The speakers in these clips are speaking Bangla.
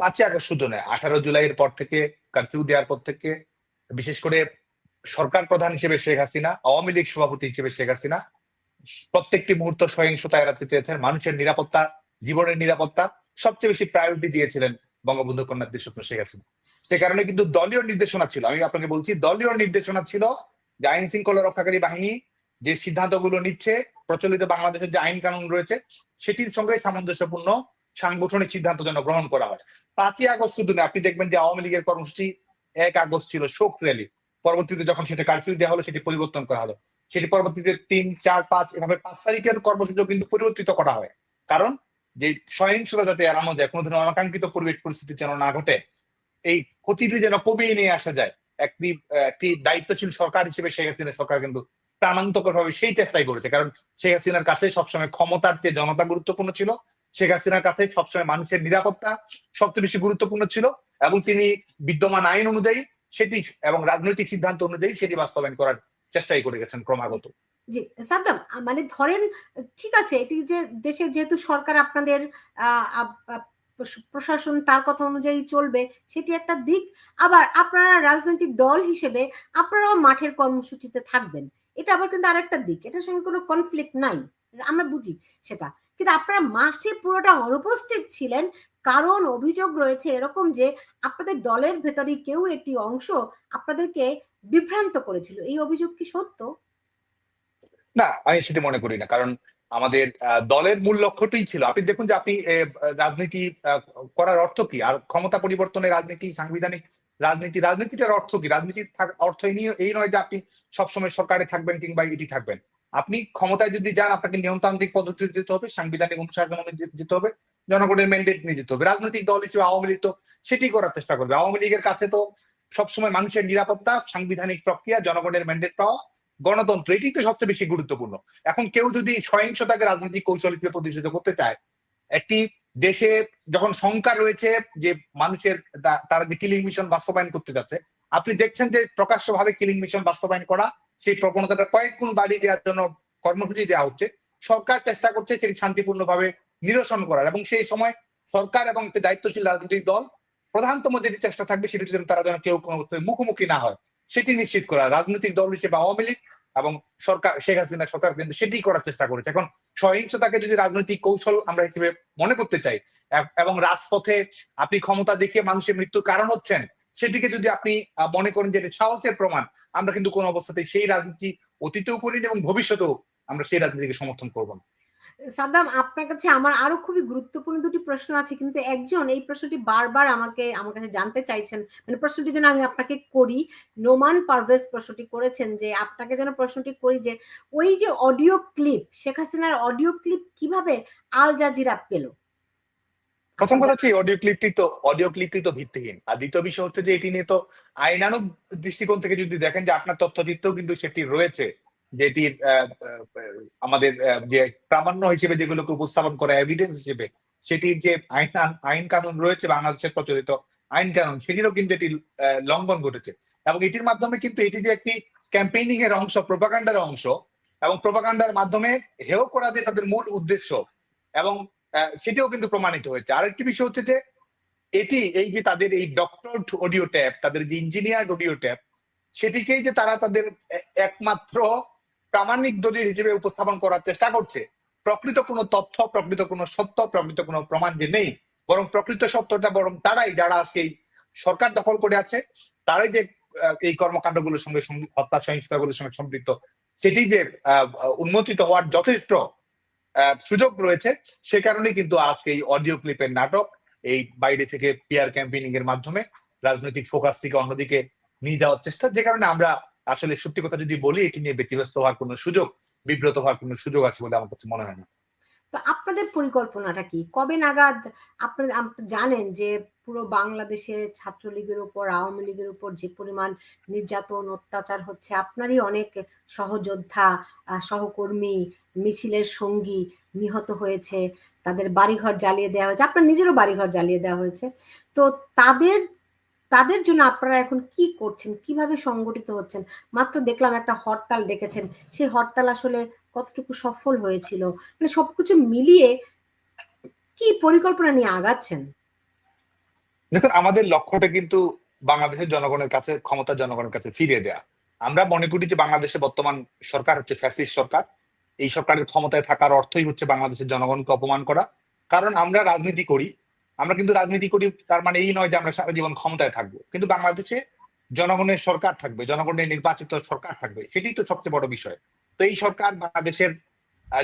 পাঁচই আগস্ট শুধু নয়, আঠারো জুলাইয়ের পর থেকে কারফিউ দেওয়ার পর থেকে, বিশেষ করে সরকার প্রধান হিসেবে শেখ হাসিনা, আওয়ামী লীগ সভাপতি হিসেবে শেখ হাসিনা, প্রত্যেকটি মুহূর্ত সহিংসতা এড়াতে চেয়েছেন, মানুষের নিরাপত্তা, জীবনের নিরাপত্তা সবচেয়ে বেশি প্রায়োরিটি দিয়েছিলেন বঙ্গবন্ধু কন্যা দেশরত্ন শেখ হাসিনা। সে কারণে কিন্তু দলীয় নির্দেশনা ছিল, আমি আপনাকে বলছি, দলীয় নির্দেশনা ছিল যে আইন শৃঙ্খলা রক্ষাকারী বাহিনী যে সিদ্ধান্তগুলো নিচ্ছে, প্রচলিত বাংলাদেশের যে আইন কানুন রয়েছে, সেটির সঙ্গে সামঞ্জস্যপূর্ণ সাংগঠনিক সিদ্ধান্ত যেন গ্রহণ করা হয়। পাঁচই আগস্ট শুধু না, আপনি দেখবেন যে আওয়ামী লীগের কর্মসূচি এক আগস্ট ছিল শোক র্যালি পরবর্তীতে যখন সেটা কারফিউ দেওয়া হলো, সেটি পরিবর্তন করা হলো। সেটি পরবর্তীতে তিন, চার, পাঁচ, এভাবে পাঁচ তারিখের কর্মসূচি কিন্তু পরিবর্তিত করা হয়। কারণ যে সহিংসতা যাতে এড়ানো যায় কোনো ধরনের অনাকাঙ্ক্ষিত পরিবেশ পরিস্থিতি যেন না ঘটে, এই ক্ষতিটি যেন কমিয়ে নিয়ে আসা যায়, একটি একটি দায়িত্বশীল সরকার হিসেবে শেখ হাসিনা সরকার কিন্তু প্রাণান্তকর ভাবে সেই চেষ্টাই করেছে। কারণ শেখ হাসিনার কাছে সবসময় ক্ষমতার চেয়ে জনতা গুরুত্বপূর্ণ ছিল শেখ হাসিনার কাছে সবসময় মানুষের নিরাপত্তা সবচেয়ে বেশি গুরুত্বপূর্ণ ছিল এবং তিনি বিদ্যমান আইন অনুযায়ী সেটি এবং রাজনৈতিক সিদ্ধান্ত অনুযায়ী সেটি বাস্তবায়ন করার চেষ্টাই করে গেছেন ক্রমাগত। জি, সাদ্দাম মানে ধরেন, ঠিক আছে, এটি যে দেশে যেহেতু সরকার আপনাদের প্রশাসন তার কথা অনুযায়ী চলবে, সেটি একটা দিক। আবার আপনারা রাজনৈতিক দল হিসেবে আপনারাও মাঠের কর্মসূচিতে থাকবেন। এটা আবার কিন্তু আরেকটা দিক। এটার সঙ্গে কোনো কনফ্লিক্ট নাই। আমরা বুঝি সেটা। কিন্তু আপনারা মাসে পুরোটা অনুপস্থিত ছিলেন, কারণ অভিযোগ রয়েছে এরকম যে আপনাদের দলের ভেতরে কেউ একটি অংশ আপনাদেরকে বিভ্রান্ত করেছিল। এই অভিযোগ কি সত্য? না, আমি সেটি মনে করি না, কারণ আমাদের দলের মূল লক্ষ্যটাই ছিল। আপনি দেখুন যে আপনি রাজনীতি করার অর্থ কি? আর ক্ষমতা পরিবর্তনের রাজনীতি, সাংবিধানিক রাজনীতি, রাজনীতিটার অর্থ কি? রাজনীতির অর্থ এই নয় যে আপনি সবসময় সরকারে থাকবেন কিংবা এটি থাকবেন। আপনি ক্ষমতায় যদি যান, আপনাকে নিয়মতান্ত্রিক পদ্ধতিতে যেতে হবে, সাংবিধানিক অনুশাসন যেতে হবে, জনগণের ম্যান্ডেট নিয়ে যেতে হবে, রাজনৈতিক দল হিসেবে আওয়ামী লীগ তো সেটি করার চেষ্টা করবে। আওয়ামী লীগের কাছে তো সবসময় মানুষের নিরাপত্তা, সাংবিধানিক প্রক্রিয়া, জনগণের ম্যান্ডেট পাওয়া, গণতন্ত্র, এটি তো সবচেয়ে বেশি গুরুত্বপূর্ণ। এখন কেউ যদি সহিংসতাকে রাজনৈতিক কৌশল হিসেবে প্রতিষ্ঠিত করতে চায়, একটি দেশে যখন শঙ্কা রয়েছে যে মানুষের তারা যে কিলিং মিশন বাস্তবায়ন করতে যাচ্ছে, আপনি দেখছেন যে প্রকাশ্যভাবে কিলিং মিশন বাস্তবায়ন করা সেই প্রবণতাটা কয়েক গুণ বাড়িয়ে দেওয়ার জন্য কর্মসূচি দেওয়া হচ্ছে। সরকার চেষ্টা করছে সেটি শান্তিপূর্ণভাবে নিরসন করার এবং সেই সময় সরকার এবং একটি দায়িত্বশীল রাজনৈতিক দল প্রধানতম যেটি চেষ্টা থাকবে সেটি যেন তারা যেন কেউ কোনো মুখোমুখি না হয়। সেটি নিশ্চিত করা। রাজনৈতিক দল হিসেবে আওয়ামী লীগ এবং সরকার, শেখ হাসিনা সরকার কিন্তু সেটি করার চেষ্টা করেছে। এখন সহিংসতাকে যদি রাজনৈতিক কৌশল আমরা হিসেবে মনে করতে চাই, এবং রাজপথে আপনি ক্ষমতা দেখিয়ে মানুষের মৃত্যুর কারণ হচ্ছেন, সেটিকে যদি আপনি মনে করেন যে সাহসের প্রমাণ আমরা কিন্তু কোন অবস্থাতেই সেই রাজনীতি অতীতেও করিনি এবং ভবিষ্যতেও আমরা সেই রাজনীতিকে সমর্থন করব না। সাদ্দাম, আপনার কাছে আমার আরও খুবই গুরুত্বপূর্ণ দুটি প্রশ্ন আছে, কিন্তু একজন এই প্রশ্নটি বারবার আমাকে, আমার কাছে জানতে চাইছেন। মানে প্রশ্নটি যেন আমি আপনাকে করি। নোমান পারভেজ প্রশ্নটি করেছেন যে, আপনাকে যেন প্রশ্নটি করি যে, ওই যে অডিও ক্লিপ, শেখ হাসিনার অডিও ক্লিপ কীভাবে আল জাজিরা পেল? প্রথম কথা হচ্ছে অডিও ক্লিপটি তো অডিও ক্লিপটি তো ভিত্তিহীন। আর দ্বিতীয় বিষয় হচ্ছে যে এটি নিয়ে তো আইনানুক দৃষ্টিকোণ থেকে যদি দেখেন যে আপনার তথ্যচিত্রেও কিন্তু সেটি রয়েছে যেটির আমাদের যে প্রামাণ্য হিসেবে যেগুলোকে উপস্থাপন করে এভিডেন্স হিসেবে, সেটির যে আইন আইন কানুন রয়েছে বাংলাদেশের প্রচলিত আইন কানুন, সেটিরও কিন্তু এটি লঙ্ঘন ঘটেছে। এবং এটির মাধ্যমে কিন্তু এটি যে একটি ক্যাম্পেইনিং এর অংশ প্রোপাগান্ডার অংশ, এবং প্রোপাকাণ্ডার মাধ্যমে হেও করা যে তাদের মূল উদ্দেশ্য, এবং সেটিও কিন্তু প্রমাণিত হয়েছে। আরেকটি বিষয় হচ্ছে যে, এটি, এই যে তাদের এই ডক্টর অডিও ট্যাপ তাদের যে ইঞ্জিনিয়ার অডিও ট্যাপ সেটিকেই যে তারা তাদের একমাত্র প্রামাণিক দলিল হিসেবে উপস্থাপন করার চেষ্টা করছে। প্রকৃত কোনো তথ্য, প্রকৃত কোনো সত্য, প্রকৃত কোনো প্রমাণ যে নেই, বরং প্রকৃত সত্যটা বরং তারাই, যারা সেই সরকার দখল করে আছে, তারাই যে এই কর্মকাণ্ডগুলোর সঙ্গে হত্যা সহিংসতাগুলোর সঙ্গে সম্পৃক্ত, সেটি যে উন্মোচিত হওয়ার যথেষ্ট সুযোগ রয়েছে। সে কারণে কিন্তু আজকে এই অডিও ক্লিপের নাটক, এই বাইরে থেকে পিয়ার ক্যাম্পেনিং এর মাধ্যমে রাজনৈতিক ফোকাস থেকে অন্যদিকে নিয়ে যাওয়ার চেষ্টা। যে কারণে আমরা আসলে সত্যি কথা যদি বলি, এটি নিয়ে ব্যতিব্যস্ত হওয়ার কোনো সুযোগ, বিব্রত হওয়ার কোনো সুযোগ আছে বলে আমার কাছে মনে হয় না। তো আপনাদের পরিকল্পনাটা কি? কবে নাগাদ আপনারা জানেন যে পুরো বাংলাদেশে ছাত্রলীগের উপর, আওয়ামী লীগের উপর যে পরিমাণ নির্যাতন, অত্যাচার হচ্ছে, আপনারই অনেক সহযোদ্ধা সহকর্মী, মিছিলের সঙ্গী নিহত হয়েছে, তাদের বাড়িঘর জ্বালিয়ে দেওয়া হয়েছে, আপনার নিজেরও বাড়িঘর জ্বালিয়ে দেওয়া হয়েছে। তো তাদের তাদের জন্য আপনারা এখন কি করছেন? কীভাবে সংগঠিত হচ্ছেন? মাত্র দেখলাম একটা হরতাল ডেকেছেন, সেই হরতাল আসলে কতটুকু সফল হয়েছিল? মানে সবকিছু মিলিয়ে কি পরিকল্পনা নিয়ে আগাচ্ছেন? দেখুন, আমাদের লক্ষ্যটা কিন্তু বাংলাদেশের জনগণের কাছে ক্ষমতা জনগণের কাছে ফিরিয়ে দেয়া। আমরা মনে করি যে বাংলাদেশে বর্তমান সরকার হচ্ছে ফ্যাসিস্ট সরকার। এই সরকারের ক্ষমতায় থাকার অর্থই হচ্ছে বাংলাদেশের জনগণকে অপমান করা। কারণ আমরা রাজনীতি করি, আমরা কিন্তু রাজনীতি করি, তার মানে এই নয় যে আমরা সারা জীবন ক্ষমতায় থাকব। কিন্তু বাংলাদেশে জনগণের সরকার থাকবে, জনগণের নির্বাচিত সরকার থাকবে, সেটাই তো সবচেয়ে বড় বিষয়। তো এই সরকার বাংলাদেশের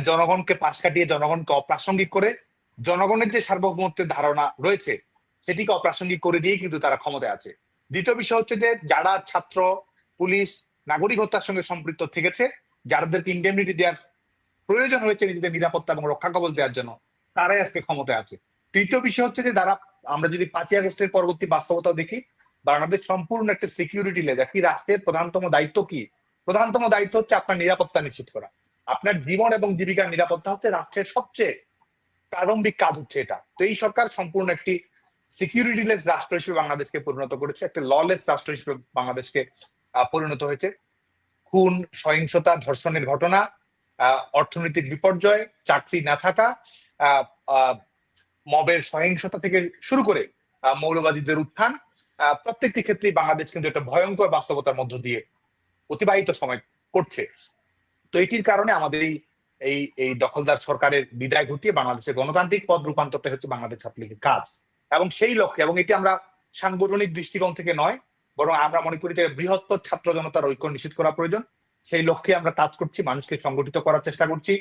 জনগণকে পাশ কাটিয়ে, জনগণকে অপ্রাসঙ্গিক করে, জনগণের যে সার্বভৌমত্বের ধারণা রয়েছে সেটিকে অপ্রাসঙ্গিক করে দিয়ে কিন্তু তারা ক্ষমতায় আছে। দ্বিতীয় বিষয় হচ্ছে যে যারা ছাত্র, পুলিশ, নাগরিক হত্যার সঙ্গে সম্পৃক্ত থেকেছে, যাদেরকে ইন্ডেমনিটি দেওয়ার প্রয়োজন হয়েছে নিজেদের নিরাপত্তা এবং রক্ষা কবচ দেওয়ার জন্য, তারাই আজকে ক্ষমতায় আছে। তৃতীয় বিষয় হচ্ছে যে যারা, আমরা যদি পাঁচই আগস্টের পরবর্তী বাস্তবতা দেখি, বাংলাদেশ সম্পূর্ণ একটা সিকিউরিটি লেজ, একটি রাষ্ট্রের প্রধানতম দায়িত্ব কি? প্রধানতম দায়িত্ব হচ্ছে আপনার নিরাপত্তা নিশ্চিত করা। আপনার জীবন এবং জীবিকার নিরাপত্তা হচ্ছে রাষ্ট্রের সবচেয়ে প্রারম্ভিক কাজ হচ্ছে এটা। তো এই সরকার সম্পূর্ণ একটি সিকিউরিটিলেস রাষ্ট্র হিসেবে বাংলাদেশকে পরিণত করেছে, একটা ললেস রাষ্ট্র হিসেবে বাংলাদেশকে পরিণত হয়েছে। খুন, সহিংসতা, ধর্ষণের ঘটনা অর্থনৈতিক বিপর্যয়, চাকরি না থাকা মবের সহিংসতা থেকে শুরু করে মৌলবাদীদের উত্থান প্রত্যেকটি ক্ষেত্রেই বাংলাদেশ কিন্তু একটা ভয়ঙ্কর বাস্তবতার মধ্য দিয়ে অতিবাহিত সময় করছে। তো এটির কারণে আমাদের এই এই এই দখলদার সরকারের বিদায় ঘটিয়ে বাংলাদেশের গণতান্ত্রিক পদ রূপান্তরটা হচ্ছে বাংলাদেশ ছাত্রলীগের কাজ। এবং সেই লক্ষ্যে, এবং এটি আমরা সাংগঠনিক দৃষ্টিকোণ থেকে নয়, বরং আমরা মনে করি যে বৃহত্তর ছাত্র জনতার ঐক্য নিশ্চিত করা প্রয়োজন। সেই লক্ষ্যে আমরা কাজ করছি, মানুষকে সংগঠিত করার চেষ্টা করছি,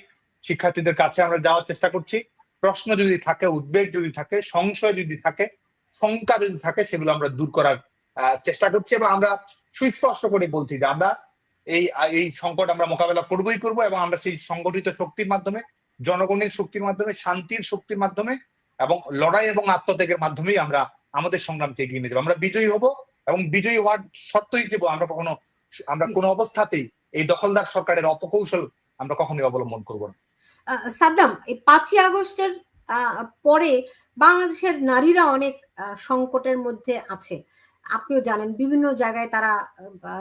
শিক্ষার্থীদের কাছে আমরা যাওয়ার চেষ্টা করছি। প্রশ্ন যদি থাকে, উদ্বেগ যদি থাকে, সংশয় যদি থাকে, শঙ্কা যদি থাকে, সেগুলো আমরা দূর করার চেষ্টা করছি এবং আমরা সুস্পষ্ট করে বলছি যে আমরা এই এই সংকট আমরা মোকাবেলা করবোই করব এবং আমরা সেই সংগঠিত শক্তির মাধ্যমে, জনগণের শক্তির মাধ্যমে, শান্তির শক্তির মাধ্যমে এবং লড়াই এবং আত্মত্যাগের মাধ্যমেই আমরা আমাদের সংগ্রামকে এগিয়ে নিয়ে যাব। আমরা বিজয়ী হব এবং বিজয়ী হওয়ার শর্ত হিসেবে আমরা কখনো আমরা কোনো অবস্থাতেই এই দখলদার সরকারের অপকৌশল আমরা কখনোই অবলম্বন করব না। সাদ্দাম এই পাঁচই আগস্টের আহ, পরে বাংলাদেশের নারীরা অনেক সংকটের মধ্যে আছে। আপনিও জানেন, বিভিন্ন জায়গায় তারা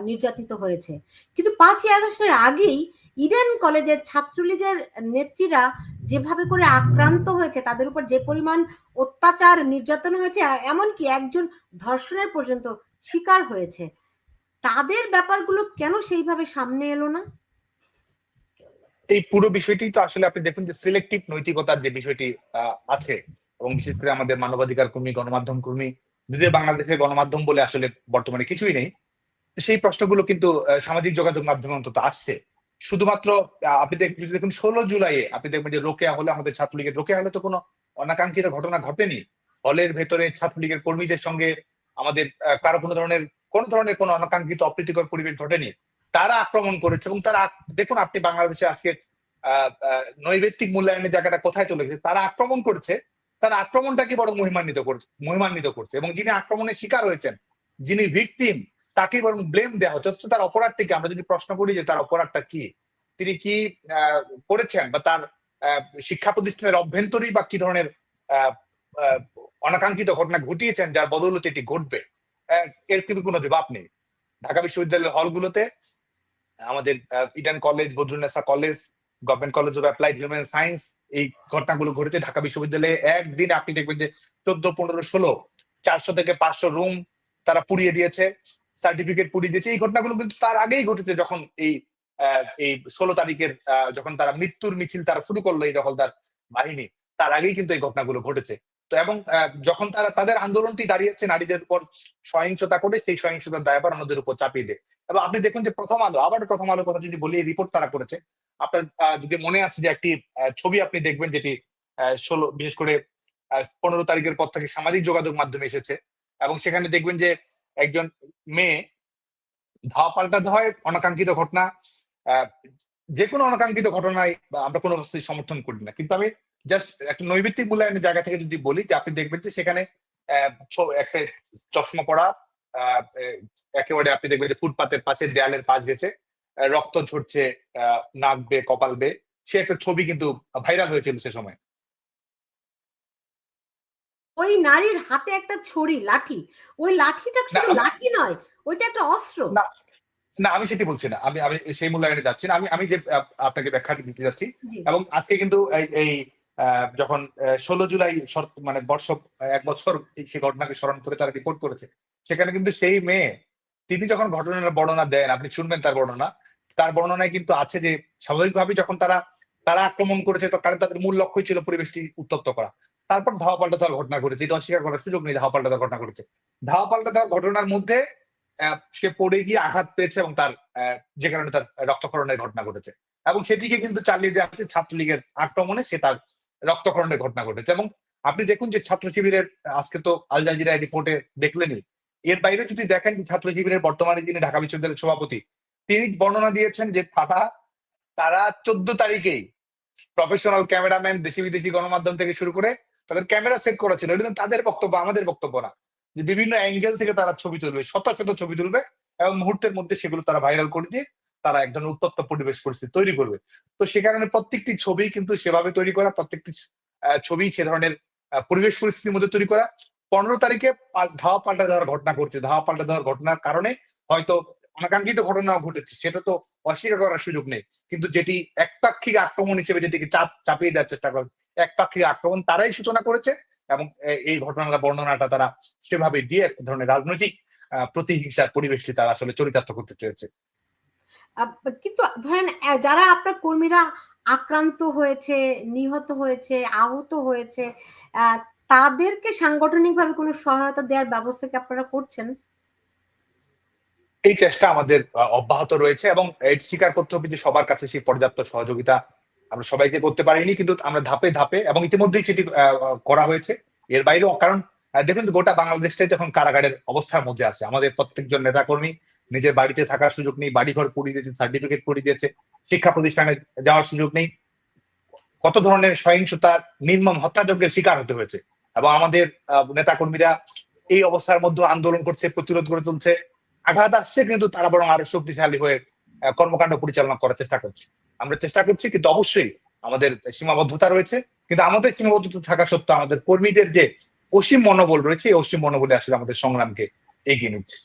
নির্যাতিত হয়েছে। কিন্তু পাঁচই আগস্টের আগেই ইডেন কলেজের ছাত্রলীগের নেত্রীরা যেভাবে করে আক্রান্ত হয়েছে, তাদের উপর যে পরিমাণ অত্যাচার, নির্যাতন হয়েছে, এমনকি একজন ধর্ষণের পর্যন্ত শিকার হয়েছে, তাদের ব্যাপারগুলো কেন সেইভাবে সামনে এলো না? এই পুরো বিষয়টি তো আসলে আপনি দেখুন যে সিলেক্টিভ নৈতিকতার যে বিষয়টি আছে এবং বিশেষ করে আমাদের মানবাধিকার কর্মী, গণমাধ্যম কর্মী যদিও বাংলাদেশের গণমাধ্যম বলে আসলে বর্তমানে কিছুই নেই সেই প্রশ্নগুলো কিন্তু সামাজিক যোগাযোগ মাধ্যমে অন্তত আসছে। শুধুমাত্র আপনি দেখুন ষোলো জুলাইয়ে আপনি দেখবেন যে রোকেয়া হলে আমাদের ছাত্রলীগের রোকেয়া হলে তো কোনো অনাকাঙ্ক্ষিত ঘটনা ঘটেনি। হলের ভেতরে ছাত্রলীগের কর্মীদের সঙ্গে আমাদের কারও কোনো ধরনের কোনো ধরনের কোনো অনাকাঙ্ক্ষিত অপ্রীতিকর পরিবেশ ঘটেনি। তারা আক্রমণ করেছে এবং তারা দেখুন আপনি বাংলাদেশে আজকে আহ, নৈবেত্তিক মূল্যায়নের জায়গাটা কোথায় চলে গেছে? তারা আক্রমণ করছে তারা আক্রমণটাকে বড় মহিমান্বিত করছে মহিমান্বিত করছে? এবং যিনি আক্রমণের শিকার হয়েছেন, যিনি ভিকটিম তাকে বরং ব্লেম দেওয়া হচ্ছে। অথচ তার অপরাধটি কি আমরা যদি প্রশ্ন করি যে তার অপরাধটা কি, তিনি কি করেছেন বা তার শিক্ষা প্রতিষ্ঠানের অভ্যন্তরী বা কি ধরনের অনাকাঙ্ক্ষিত ঘটনা ঘটিয়েছেন, যার বদৌলতে এটি ঘটবে এর কিন্তু কোনো জবাব নেই। ঢাকা বিশ্ববিদ্যালয়ের হলগুলোতে আমাদের Eden college Badrunnesa college government college of applied human science এই ঘটনাগুলো ঘটেছে ঢাকা বিশ্ববিদ্যালয়ে। একদিন আপনি দেখবেন যে চোদ্দ, পনেরো, ষোলো, চারশো থেকে পাঁচশো রুম তারা পুড়িয়ে দিয়েছে সার্টিফিকেট পুড়িয়ে দিয়েছে। এই ঘটনাগুলো কিন্তু তার আগেই ঘটেছে যখন এই এই ষোলো তারিখের যখন তারা মৃত্যুর মিছিল তারা শুরু করল এই দখলদার বাহিনী, তার আগেই কিন্তু এই ঘটনাগুলো ঘটেছে। তো এবং যখন তারা তাদের আন্দোলনটি দাঁড়িয়েছে নারীদের উপর সহিংসতা করে, সেই সহিংসতার দায়ভার অন্যদের উপর চাপিয়ে দেয়। এবং আপনি দেখুন যে প্রথম আলো, আবার প্রথম আলোর কথা যদি বলি রিপোর্ট তারা করেছে। আপনার যদি মনে আছে যে একটি ছবি আপনি দেখবেন যেটি ষোলো, বিশেষ করে পনেরো তারিখের পর থেকে সামাজিক যোগাযোগ মাধ্যমে এসেছে এবং সেখানে দেখবেন যে একজন মেয়ে ধাওয়া পাল্টাতে হয়, অনাকাঙ্ক্ষিত ঘটনা যে কোনো অনাকাঙ্ক্ষিত ঘটনায় আমরা কোনো অবস্থায় সমর্থন করি না। কিন্তু আমি জাস্ট একটা নৈবিত্তিক মূল্যায়নের জায়গা থেকে যদি বলি যে আপনি দেখবেন যে সেখানে একটা চশমা পড়া একেবারে আপনি দেখবেন যে ফুটপাতের পাশে দেয়ালের পাশ গেছে। রক্ত ঝরছে নাক বে কপাল বে সে একটা ছবি কিন্তু ভাইরাল হয়েছিল সে সময়। ওই নারীর হাতে একটা ছড়ি লাঠি। ওই লাঠিটা শুধু লাঠি নয় ওইটা একটা অস্ত্র। না, আমি সেটি বলছি না। আমি আমি সেই মূল্যায়নে যাচ্ছি না। আমি আমি যে আপনাকে ব্যাখ্যা দিতে যাচ্ছি এবং আজকে কিন্তু এই- যখন ষোলো জুলাই মানে বর্ষ এক বছর এই সে ঘটনাকে স্মরণ করে তারা রিপোর্ট করেছে সেখানে কিন্তু সেই মেয়ে তিনি যখন ঘটনার বর্ণনা দেন, আপনি শুনবেন তার বর্ণনা। তার বর্ণনায় কিন্তু আছে যে, স্বাভাবিকভাবেই যখন তারা তারা আক্রমণ করেছে, তো কারণ তাদের মূল লক্ষ্যই ছিল পরিবেশটি উত্তপ্ত করা। তারপর ধাওয়া পাল্টা দেওয়ার ঘটনা ঘটেছে। এটা অস্বীকার করার সুযোগ নেই, ধাওয়া পাল্টা ঘটনা ঘটেছে। ধাওয়া পাল্টা দেওয়ার ঘটনার মধ্যে সে পড়ে গিয়ে আঘাত পেয়েছে এবং তার যে কারণে তার রক্তক্ষরণের ঘটনা ঘটেছে। এবং সেটিকে কিন্তু চালিয়ে দেওয়া হচ্ছে ছাত্রলীগের আক্রমণে, সে তার রক্তক্ষরণের ঘটনা ঘটেছে। এবং আপনি দেখুন যে ছাত্র শিবিরের, আজকে তো আল জাজিরা রিপোর্টে দেখলেনই এর বাইরে যদি দেখেন ছাত্র শিবিরের বর্তমানে যিনি ঢাকা বিশ্ববিদ্যালয়ের সভাপতি, তিনি বর্ণনা দিয়েছেন যে তারা তারা চোদ্দ তারিখেই প্রফেশনাল ক্যামেরাম্যান দেশি বিদেশি গণমাধ্যম থেকে শুরু করে তাদের ক্যামেরা সেট করা ছিল এটা তাদের বক্তব্য, আমাদের বক্তব্য না। যে বিভিন্ন অ্যাঙ্গেল থেকে তারা ছবি তুলবে, শত শত ছবি তুলবে এবং মুহূর্তের মধ্যে সেগুলো তারা ভাইরাল করে দিয়ে তারা একজন উত্তপ্ত পরিবেশ পরিস্থিতি তৈরি করবে। তো সে কারণে প্রত্যেকটি ছবি কিন্তু সেভাবে তৈরি করা, প্রত্যেকটি ছবি সে ধরনের পরিবেশ পরিস্থিতির মধ্যে তৈরি করা পনেরো তারিখে ধাওয়া পাল্টা দেওয়ার ঘটনা ঘটছে। ধাওয়া পাল্টা দেওয়ার ঘটনার কারণে হয়তো অনাকাঙ্ক্ষিত ঘটনা ঘটেছে। সেটা তো অস্বীকার করার সুযোগ নেই। কিন্তু যেটি একপাক্ষিক আক্রমণ হিসেবে যেটিকে চাপ, চাপিয়ে দেওয়ার চেষ্টা করে একপাক্ষিক আক্রমণ তারাই সূচনা করেছে এবং এই ঘটনার বর্ণনাটা তারা সেভাবে দিয়ে এক ধরনের রাজনৈতিক প্রতিহিংসার পরিবেশটি তারা আসলে চরিতার্থ করতে চেয়েছে। কিন্তু ধরেন যারা আপনার কর্মীরা আক্রান্ত হয়েছে, নিহত হয়েছে, আহত হয়েছে তাদেরকে সাংগঠনিকভাবে কোনো সহায়তা দেওয়ার ব্যবস্থা কি আপনারা করছেন? এই চেষ্টা আমাদের অব্যাহত রয়েছে এবং এটি স্বীকার করতে হবে যে সবার কাছে সেই পর্যাপ্ত সহযোগিতা আমরা সবাইকে করতে পারিনি, কিন্তু আমরা ধাপে ধাপে এবং ইতিমধ্যেই সেটি করা হয়েছে। এর বাইরেও কারণ দেখুন গোটা বাংলাদেশটাই যখন কারাগারের অবস্থার মধ্যে আছে। আমাদের প্রত্যেকজন নেতাকর্মী নিজের বাড়িতে থাকার সুযোগ নেই, বাড়িঘর পুড়িয়ে দিয়েছে সার্টিফিকেট পুড়িয়ে দিয়েছে, শিক্ষা প্রতিষ্ঠানে যাওয়ার সুযোগ নেই। কত ধরনের সহিংসতা, নির্মম হত্যাযজ্ঞের শিকার হতে হয়েছে। এবং আমাদের নেতাকর্মীরা এই অবস্থার মধ্যে আন্দোলন করছে, প্রতিরোধ করে তুলছে। আঘাত আসছে, কিন্তু তারা বরং আরও শক্তিশালী হয়ে কর্মকাণ্ড পরিচালনা করার চেষ্টা করছে। আমরা চেষ্টা করছি, কিন্তু অবশ্যই আমাদের সীমাবদ্ধতা রয়েছে। কিন্তু আমাদের সীমাবদ্ধতা থাকা সত্ত্বেও আমাদের কর্মীদের যে অসীম মনোবল রয়েছে, এই অসীম মনোবলে আসলে আমাদের সংগ্রামকে এগিয়ে নিচ্ছে।